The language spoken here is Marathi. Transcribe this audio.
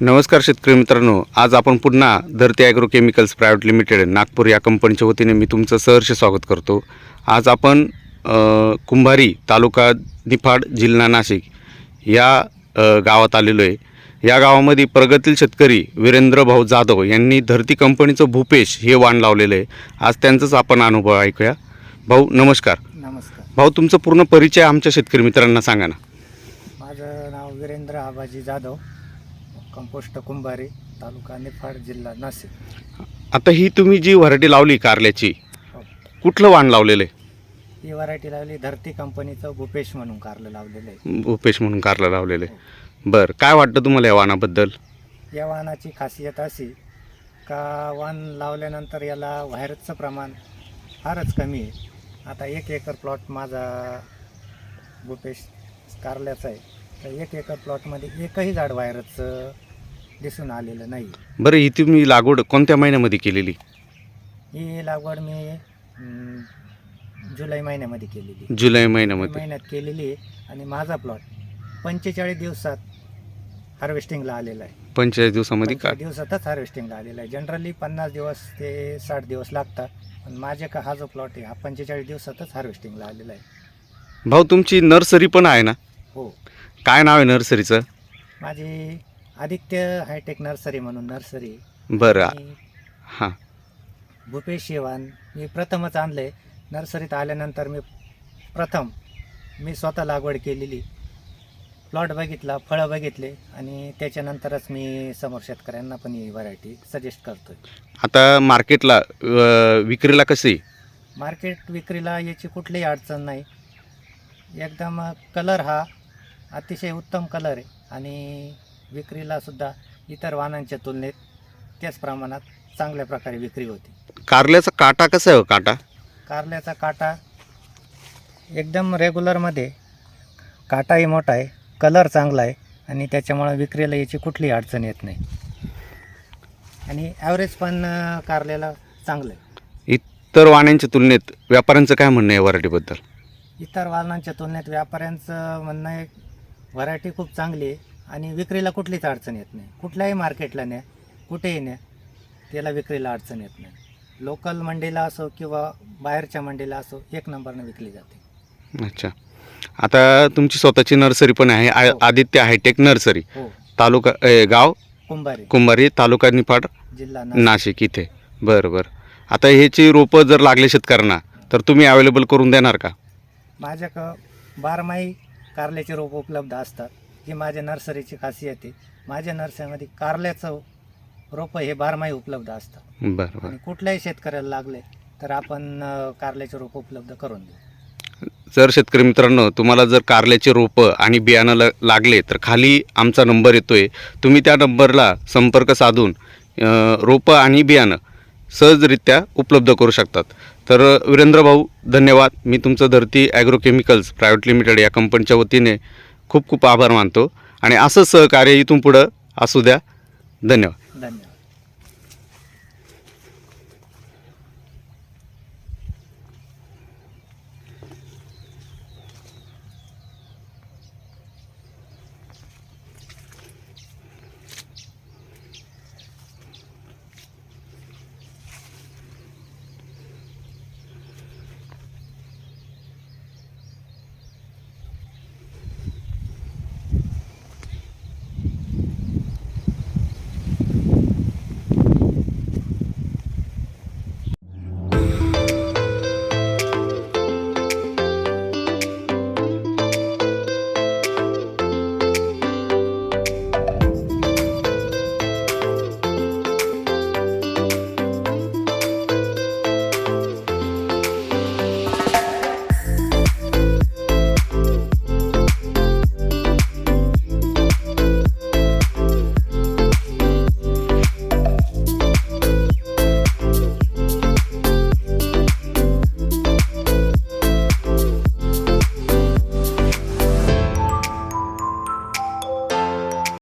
नमस्कार शेतकरी मित्रांनो आज आपण पुन्हा Dharti agro chemicals private limited Nagpur या कंपनीच्या वतीने मी तुमचं सहर्ष स्वागत करतो. आज आपण कुंभारी तालुका निफाड जिल्हा नाशिक या गावात आलेलो आहे. या गावामध्ये प्रगतील शेतकरी वीरेंद्र भाऊ जाधव यांनी धरती कंपनीचं भूपेश हे वाण लावलेलं आहे. आज त्यांचाच आपण अनुभव ऐकूया. भाऊ नमस्कार. नमस्कार. भाऊ तुमचं पूर्ण परिचय आमच्या शेतकरी मित्रांना सांगा ना. माझं नाव वीरेंद्र आबाजी जाधव. कंपोस्ट कुंभारी तालुका निफाड जिल्हा नाशिक. आता ही तुम्ही जी व्हरायटी लावली कारल्याची हो. कुठलं वाण लावलेलं आहे? ही व्हरायटी लावली धरती कंपनीचं भूपेश म्हणून कारलं लावलेलं आहे. भूपेश म्हणून कारला लावलेलं आहे. बरं काय वाटतं तुम्हाला या वाणाबद्दल? या वाहनाची खासियत अशी का वाहन लावल्यानंतर याला व्हायरसचं प्रमाण फारच कमी आहे. आता एक एकर प्लॉट माझा भूपेश कारल्याचा आहे. तर एक एकर प्लॉटमध्ये एकही झाड व्हायरसचं दिसून आलेलं नाही. बरं ही तुम्ही लागवड कोणत्या महिन्यामध्ये केलेली? ही लागवड मी अं, जुलै महिन्यामध्ये केलेली. जुलै महिन्यामध्ये. महिन्यात केलेली आहे आणि माझा प्लॉट पंचेचाळीस दिवसात हार्वेस्टिंगला आलेला आहे. पंचेचाळीस दिवसामध्ये का? दिवसातच हार्वेस्टिंगला आलेला आहे. जनरली पन्नास दिवस ते साठ दिवस लागतात. पण माझे का हा जो प्लॉट आहे हा पंचेचाळीस दिवसातच हार्वेस्टिंगला आलेला आहे. भाऊ तुमची नर्सरी पण आहे ना? हो. काय नाव आहे नर्सरीचं? माझी आदित्य हायटेक नर्सरी म्हणून नर्सरी. बरं. आणि हां. भूपेश शेवान मी प्रथमच आणले नर्सरीत आल्यानंतर मी प्रथम मी स्वतः लागवड केलेली. प्लॉट बघितला फळं बघितले आणि त्याच्यानंतरच मी समोर शेतकऱ्यांना पण ही व्हरायटी सजेस्ट करतोय. आता मार्केटला अ, विक्रीला कशी? मार्केट विक्रीला याची कुठलीही अडचण नाही. एकदम कलर हा अतिशय उत्तम कलर आहे आणि विक्रीला सुद्धा इतर वाहनांच्या तुलनेत त्याच प्रमाणात चांगल्या प्रकारे विक्री होते. कारल्याचा काटा कसा आहे हो काटा? कारल्याचा काटा एकदम रेग्युलरमध्ये काटाही मोठा आहे कलर चांगला आहे आणि त्याच्यामुळं विक्रीला याची कुठलीही अडचण येत नाही. आणि ॲव्हरेज पण अं, कारल्याला चांगलं आहे. इतर वाण्यांच्या तुलनेत व्यापाऱ्यांचं काय म्हणणं आहे व्हरायटीबद्दल इतर वाहनांच्या तुलनेत व्यापाऱ्यांचं म्हणणं आहे व्हरायटी खूप चांगली आहे. आणि विक्रीला कुठलीच अडचण येत नाही. कुठल्याही मार्केटला न्या कुठेही न्या त्याला विक्रीला अडचण येत नाही. लोकल मंडीला असो किंवा बाहेरच्या मंडीला असो एक नंबरनं विकली जाते. अच्छा. आता तुमची स्वतःची नर्सरी पण आहे. आ- हो. Aditya hitech nursery. हो. तालुका ए, गाव? कुंभारी. कुंभारी तालुका निफाड? जिल्हा नाशिक. नाशिक इथे. बरं बरं. आता ह्याची रोपं जर लागले शेतकऱ्यांना तर तुम्ही अवेलेबल करून देणार का? माझ्याकडं बारमाही कारल्याचे रोप उपलब्ध असतात. ही माझ्या नर्सरीची खासियत आहे. माझ्या नर्सरीमध्ये कारल्याचं रोपं हे बारमाही उपलब्ध असतात बरं बरं. आणि कुठल्याही शेतकऱ्याला लागले तर आपण अं, कारल्याचे रोप उपलब्ध करून देऊ. जर शेतकरी मित्रांनो तुम्हाला जर कारल्याचे रोपं आणि बियाणं ल लागले तर खाली आमचा नंबर येतो आहे तुम्ही त्या नंबरला संपर्क साधून अ, रोपं आणि बियाणं सहजरित्या उपलब्ध करू शकतात. तर वीरेंद्र भाऊ धन्यवाद. मी तुमचं धरती ॲग्रो केमिकल्स प्रायव्हेट लिमिटेड या कंपनीच्या वतीने खूप खूप आभार मानतो. आणि असं सहकार्य इथून पुढं असू द्या. धन्यवाद. धन्यवाद.